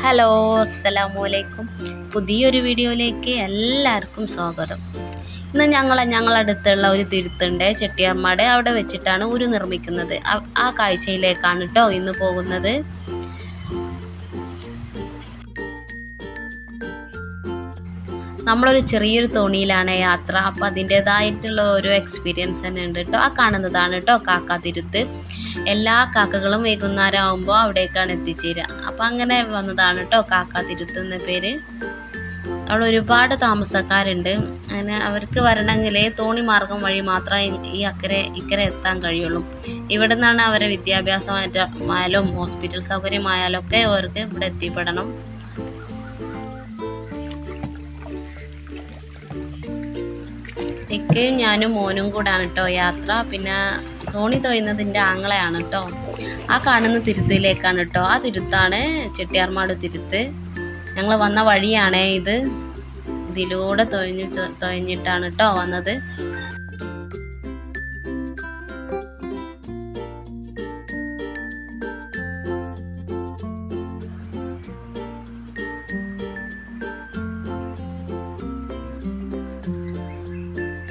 Hello അസ്സലാമു അലൈക്കും പുതിയൊരു വീഡിയോയിലേക്ക് എല്ലാവർക്കും സ്വാഗതം. ഇന്ന് ഞങ്ങൾ ഞങ്ങളടുത്തുള്ള ഒരു തിരുത്തുണ്ട്. ചെട്ടിയമ്മയുടെ അവിടെ വെച്ചിട്ടാണ് ഉരു നിർമ്മിക്കുന്നത്. ആ- കാഴ്ചയിലേക്കാണ് കേട്ടോ ഇന്ന് പോകുന്നത്. നമ്മളൊരു ചെറിയൊരു തോണിയിലാണ് യാത്ര. അപ്പോൾ അതിന്റെതായിട്ടുള്ള ഒരു എക്സ്പീരിയൻസ് തന്നെ ഉണ്ട് കേട്ടോ ആ കാണുന്നതാണ് കേട്ടോ കാക്ക തിരുത്ത് എല്ലാ കാക്കകളും വൈകുന്നേരം ആകുമ്പോൾ അവിടേക്കാണ് എത്തിച്ചേരുക അപ്പം അങ്ങനെ വന്നതാണ് കേട്ടോ കാക്ക തിരുത്തുന്ന പേര്. അവിടെ ഒരുപാട് താമസക്കാരുണ്ട്. അങ്ങനെ അവർക്ക് വരണമെങ്കിൽ തോണി മാർഗം വഴി മാത്രമേ ഈ അക്കരെ ഇക്കരെ എത്താൻ കഴിയുള്ളൂ. ഇവിടെ നിന്നാണ് അവരെ വിദ്യാഭ്യാസമായാലും ഹോസ്പിറ്റൽ സൗകര്യമായാലും ഒക്കെ അവർക്ക് ഇവിടെ എത്തിപ്പെടണം. ഇക്കയും ഞാനും മോനും കൂടാണ് കേട്ടോ യാത്ര. പിന്നെ തോണി തൊയ്യുന്നതിന്റെ ആങ്ങളെയാണ് കേട്ടോ ആ കാണുന്ന തിരുത്തിലേക്കാണ് കേട്ടോ ആ തിരുത്താണ് ചെട്ടിയാർമാട് തിരുത്ത്. ഞങ്ങൾ വന്ന വഴിയാണേ ഇത്. ഇതിലൂടെ തൊഴിഞ്ഞു ചൊ- തൊഴഞ്ഞിട്ടാണ് കേട്ടോ വന്നത്.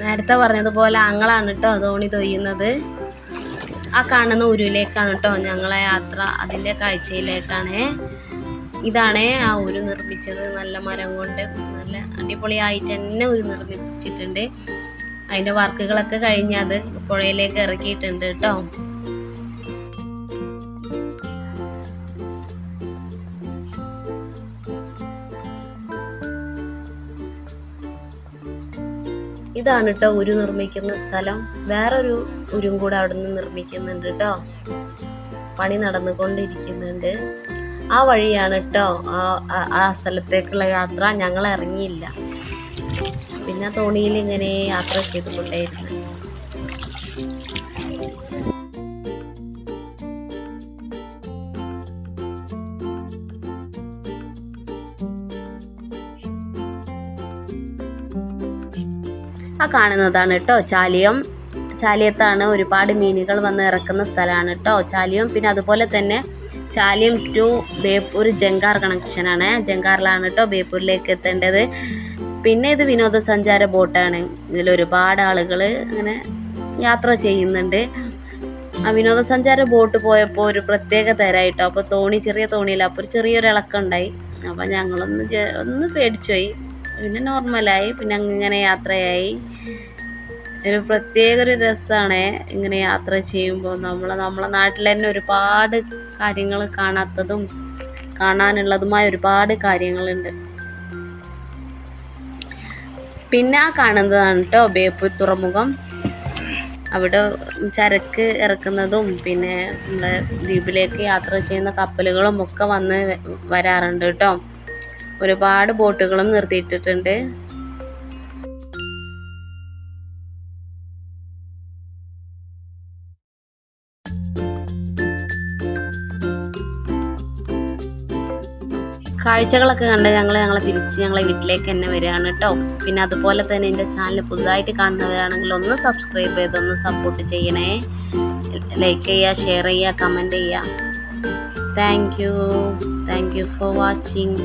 നേരത്തെ പറഞ്ഞതുപോലെ ആങ്ങളാണ് കേട്ടോ തോണി തൊയ്യുന്നത്. ആ കാണുന്ന ഉരുവിലേക്കാണ് കേട്ടോ ഞങ്ങളെ യാത്ര അതിന്റെ കാഴ്ചയിലേക്കാണ്. ഇതാണ് ആ ഉരു നിർമ്മിച്ചത്. നല്ല മരം കൊണ്ട് നല്ല അടിപൊളിയായിട്ട് തന്നെ ഉരു നിർമ്മിച്ചിട്ടുണ്ട്. അതിന്റെ വർക്കുകളൊക്കെ കഴിഞ്ഞ് അത് പുഴയിലേക്ക് ഇറക്കിയിട്ടുണ്ട് കേട്ടോ ഇതാണ് കേട്ടോ ഉരു നിർമ്മിക്കുന്ന സ്ഥലം. വേറൊരു ഉരും കൂടെ അവിടെ നിന്ന് നിർമ്മിക്കുന്നുണ്ട് കേട്ടോ പണി നടന്നുകൊണ്ടിരിക്കുന്നുണ്ട്. ആ വഴിയാണ് കേട്ടോ ആ- സ്ഥലത്തേക്കുള്ള യാത്ര. ഞങ്ങൾ ഇറങ്ങിയില്ല. പിന്നെ തോണിയിൽ ഇങ്ങനെ യാത്ര ചെയ്തുകൊണ്ടേയിരുന്നു. ആ കാണുന്നതാണ് കേട്ടോ ചാലിയം. ചാലിയത്താണ് ഒരുപാട് മീനുകൾ വന്ന് ഇറക്കുന്ന സ്ഥലമാണ് കേട്ടോ ചാലിയം. പിന്നെ അതുപോലെ തന്നെ ചാലിയം ടു ബേപ്പൂർ ജങ്കാർ കണക്ഷനാണ് ജങ്കാറിലാണ് കേട്ടോ ബേപ്പൂരിലേക്ക് എത്തേണ്ടത്. പിന്നെ ഇത് വിനോദസഞ്ചാര ബോട്ടാണ്. ഇതിൽ ഒരുപാട് ആളുകൾ അങ്ങനെ യാത്ര ചെയ്യുന്നുണ്ട്. ആ വിനോദസഞ്ചാര ബോട്ട് പോയപ്പോൾ ഒരു പ്രത്യേക തരായിട്ടോ അപ്പോൾ തോണി ചെറിയ തോണിയില്ല. അപ്പോൾ ഒരു ചെറിയൊരു ഇളക്കം ഉണ്ടായി. അപ്പോൾ ഞങ്ങളൊന്ന് ഒന്ന് പേടിച്ചുപോയി പിന്നെ നോർമലായി. പിന്നെ അങ്ങനെ യാത്രയായി. ഒരു പ്രത്യേക ഒരു രസമാണ് ഇങ്ങനെ യാത്ര ചെയ്യുമ്പോൾ നമ്മൾ നമ്മളെ നാട്ടിൽ തന്നെ ഒരുപാട് കാര്യങ്ങൾ കാണാത്തതും കാണാനുള്ളതുമായ ഒരുപാട് കാര്യങ്ങളുണ്ട്. പിന്നെ ആ കാണുന്നതാണ് കേട്ടോ ബേപ്പൂർ തുറമുഖം. അവിടെ ചരക്ക് ഇറക്കുന്നതും പിന്നെ നമ്മുടെ ദ്വീപിലേക്ക് യാത്ര ചെയ്യുന്ന കപ്പലുകളും ഒക്കെ വന്ന് വരാറുണ്ട് കേട്ടോ ഒരുപാട് ബോട്ടുകളും നിർത്തിയിട്ടിട്ടുണ്ട്. കാഴ്ചകളൊക്കെ കണ്ട് ഞങ്ങൾ ഞങ്ങളെ തിരിച്ച് ഞങ്ങളെ വീട്ടിലേക്ക് തന്നെ വരികയാണ് കേട്ടോ. പിന്നെ അതുപോലെ തന്നെ എന്റെ ചാനൽ പുതുതായിട്ട് കാണുന്നവരാണെങ്കിൽ ഒന്ന് സബ്സ്ക്രൈബ് ചെയ്ത് ഒന്ന് സപ്പോർട്ട് ചെയ്യണേ. ലൈക്ക് ചെയ്യുക ഷെയർ ചെയ്യുക കമന്റ് ചെയ്യുക. Thank you thank you for watching